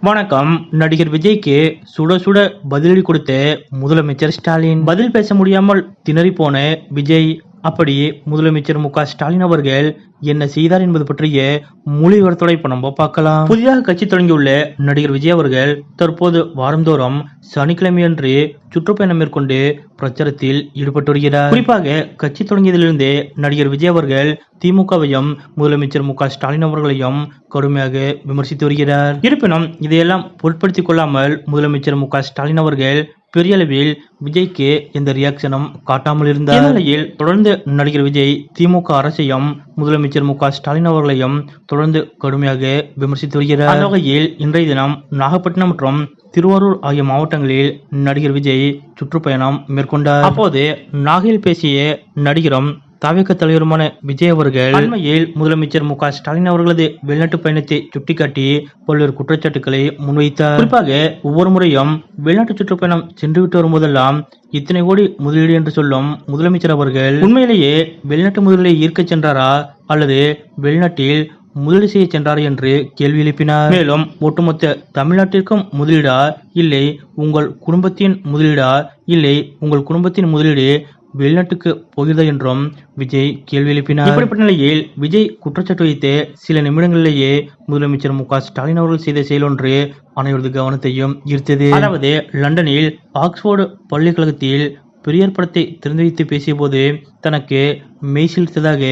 வணக்கம். நடிகர் விஜய்க்கு சுட சுட பதிலடி கொடுத்த முதலமைச்சர் ஸ்டாலின். பதில் பேச முடியாமல் திணறி போன விஜய் அப்படி முதலமைச்சர் மு க ஸ்டாலின் அவர்கள் என்ன செய்தார் என்பது பற்றிய முழு இப்ப நம்ம பார்க்கலாம். புதிதாக கட்சி தொடங்கியுள்ள நடிகர் விஜய் அவர்கள் தற்போது வாரந்தோறும் சனிக்கிழமையன்று சுற்றுப்பயணம் மேற்கொண்டு பிரச்சாரத்தில் ஈடுபட்டு வருகிறார். குறிப்பாக கட்சி தொடங்கியதிலிருந்தே நடிகர் விஜய் அவர்கள் திமுகவையும் முதலமைச்சர் மு க ஸ்டாலின் அவர்களையும் கடுமையாக விமர்சித்து வருகிறார். இருப்பினும் இதையெல்லாம் பொருட்படுத்திக் கொள்ளாமல் முதலமைச்சர் மு க ஸ்டாலின் அவர்கள் பெரிய அளவில் விஜய்க்கு எந்த ரியாக்ஷனும் காட்டாமல் இருந்தார் இந்த நிலையில் தொடர்ந்து நடிகர் விஜய் திமுக அரசையும் முதலமைச்சர் மு க ஸ்டாலின் அவர்களையும் தொடர்ந்து கடுமையாக விமர்சித்து வருகிறார். அந்த வகையில் இன்றைய தினம் நாகப்பட்டினம் மற்றும் திருவாரூர் ஆகிய மாவட்டங்களில் நடிகர் விஜய் சுற்றுப்பயணம் மேற்கொண்டார். அப்போது நாகையில் பேசிய நடிகரும் தவிக தலைவருமான விஜய் அவர்கள் அண்மையில் முதலமைச்சர் மு ஸ்டாலின் அவர்களது வெளிநாட்டு பயணத்தை சுட்டிக்காட்டி பல்வேறு குற்றச்சாட்டுகளை முன்வைத்தார். குறிப்பாக ஒவ்வொரு முறையும் வெளிநாட்டு சுற்றுப்பயணம் சென்றுவிட்டு வரும்போதெல்லாம் இத்தனை கோடி முதலீடு என்று சொல்லும் முதலமைச்சர் அவர்கள் உண்மையிலேயே வெளிநாட்டு முதலீடை ஈர்க்கச் சென்றாரா அல்லது வெளிநாட்டில் முதலீடு செய்ய சென்றார் என்று கேள்வி எழுப்பினார். மேலும் ஒட்டுமொத்த தமிழ்நாட்டிற்கும் முதலீடா இல்லை உங்கள் குடும்பத்தின் முதலீடா இல்லை உங்கள் குடும்பத்தின் முதலீடு வெளிநாட்டுக்கு போகிறதா என்றும் விஜய் கேள்வி எழுப்பினார். இப்படிப்பட்ட நிலையில் விஜய் குற்றச்சாட்டு வைத்து சில நிமிடங்களிலேயே முதலமைச்சர் மு ஸ்டாலின் அவர்கள் செய்த செயலொன்று அனைவரது கவனத்தையும் ஈர்த்தது. அதாவது லண்டனில் ஆக்ஸ்போர்டு பல்கலைக்கழகத்தில் பெரியார் படத்தை திறந்து வைத்து பேசியபோது தனக்கு மெய் சிலிர்த்ததாக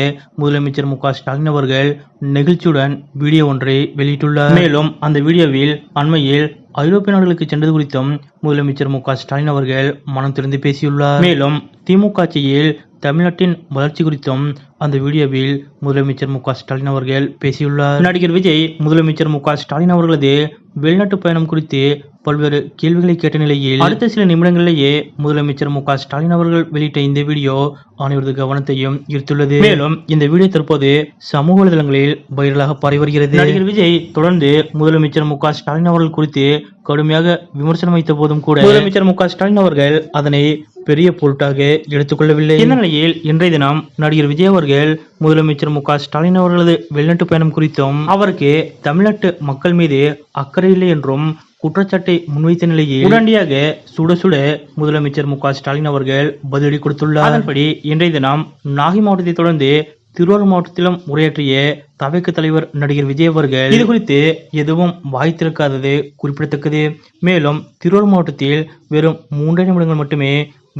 முதலமைச்சர் மு ஸ்டாலின் அவர்கள் நெகிழ்ச்சியுடன் வீடியோ ஒன்றை வெளியிட்டுள்ளார். மேலும் அந்த வீடியோவில் அண்மையில் ஐரோப்பிய நாடுகளுக்கு சென்றது குறித்தும் முதலமைச்சர் மு ஸ்டாலின் அவர்கள் மனம் திறந்து பேசியுள்ளார். மேலும் திமுக ஆட்சியில் தமிழ்நாட்டின் வளர்ச்சி குறித்தும் அந்த வீடியோவில் முதலமைச்சர் மு ஸ்டாலின் அவர்கள் பேசியுள்ளார். நடிகர் விஜய் முதலமைச்சர் மு ஸ்டாலின் அவர்களது வெளிநாட்டு பயணம் குறித்து பல்வேறு கேள்விகளை கேட்ட நிலையில் அடுத்த சில நிமிடங்களிலேயே முதலமைச்சர் மு ஸ்டாலின் அவர்கள் வெளியிட்ட இந்த வீடியோ அனைவரது கவனத்தையும் ஈர்த்துள்ளது. மேலும் இந்த வீடியோ தற்போது சமூக வலைதளங்களில் வைரலாக பரவி வருகிறது. நடிகர் விஜய் தொடர்ந்து முதலமைச்சர் மு ஸ்டாலின் அவர்கள் குறித்து கடுமையாக விமர்சனம் வைத்த போதும் கூட முதலமைச்சர் மு ஸ்டாலின் அவர்கள் அதனை பெரிய பொருட்டாக எடுத்துக்கொள்ளவில்லை இந்த நிலையில் இன்றைய தினம் நடிகர் விஜய் அவர்கள் முதலமைச்சர் மு ஸ்டாலின் அவர்களது வெளிநாட்டு பயணம் குறித்தும் அவருக்கு தமிழ்நாட்டு மக்கள் மீது அக்கறை சரியில்லை என்றும் குற்றச்சாட்டை முன்வைத்த நிலையில் உடனடியாக சுட சுட முதலமைச்சர் மு க ஸ்டாலின் அவர்கள் பதிலடி கொடுத்துள்ளார். அதன்படி இன்றைய தினம் நாகை மாவட்டத்தை தொடர்ந்து திருவாரூர் மாவட்டத்திலும் உரையாற்றிய தவைக்கு தலைவர் நடிகர் விஜய் அவர்கள் இது குறித்து எதுவும் வாய் திறக்காதது குறிப்பிடத்தக்கது. மேலும் திருவாரூர் மாவட்டத்தில் வெறும் மூன்றரை நிமிடங்கள் மட்டுமே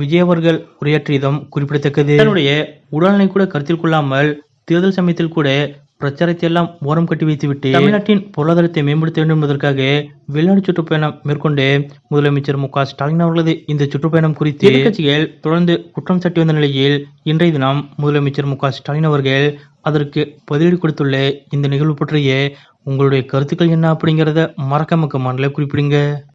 விஜய் அவர்கள் உரையாற்றியதும் குறிப்பிடத்தக்கது. தன்னுடைய உடல்நிலை கூட கருத்தில் கொள்ளாமல் தேர்தல் சமயத்தில் கூட பிரச்சாரத்தை எல்லாம் ஓரம் கட்டி வைத்துவிட்டு தமிழ்நாட்டின் பொருளாதாரத்தை மேம்படுத்த வேண்டும் என்பதற்காக வெளிநாடு சுற்றுப்பயணம் மேற்கொண்டு முதலமைச்சர் மு க ஸ்டாலின் அவர்களது இந்த சுற்றுப்பயணம் குறித்து எதிர்க்கட்சிகள் தொடர்ந்து குற்றம் சாட்டி வந்த நிலையில் இன்றைய தினம் முதலமைச்சர் மு க ஸ்டாலின் அவர்கள் அதற்கு பதிலடி கொடுத்துள்ள இந்த நிகழ்வு பற்றிய உங்களுடைய கருத்துக்கள் என்ன அப்படிங்கிறத மறக்காம மாநில குறிப்பிடுங்க.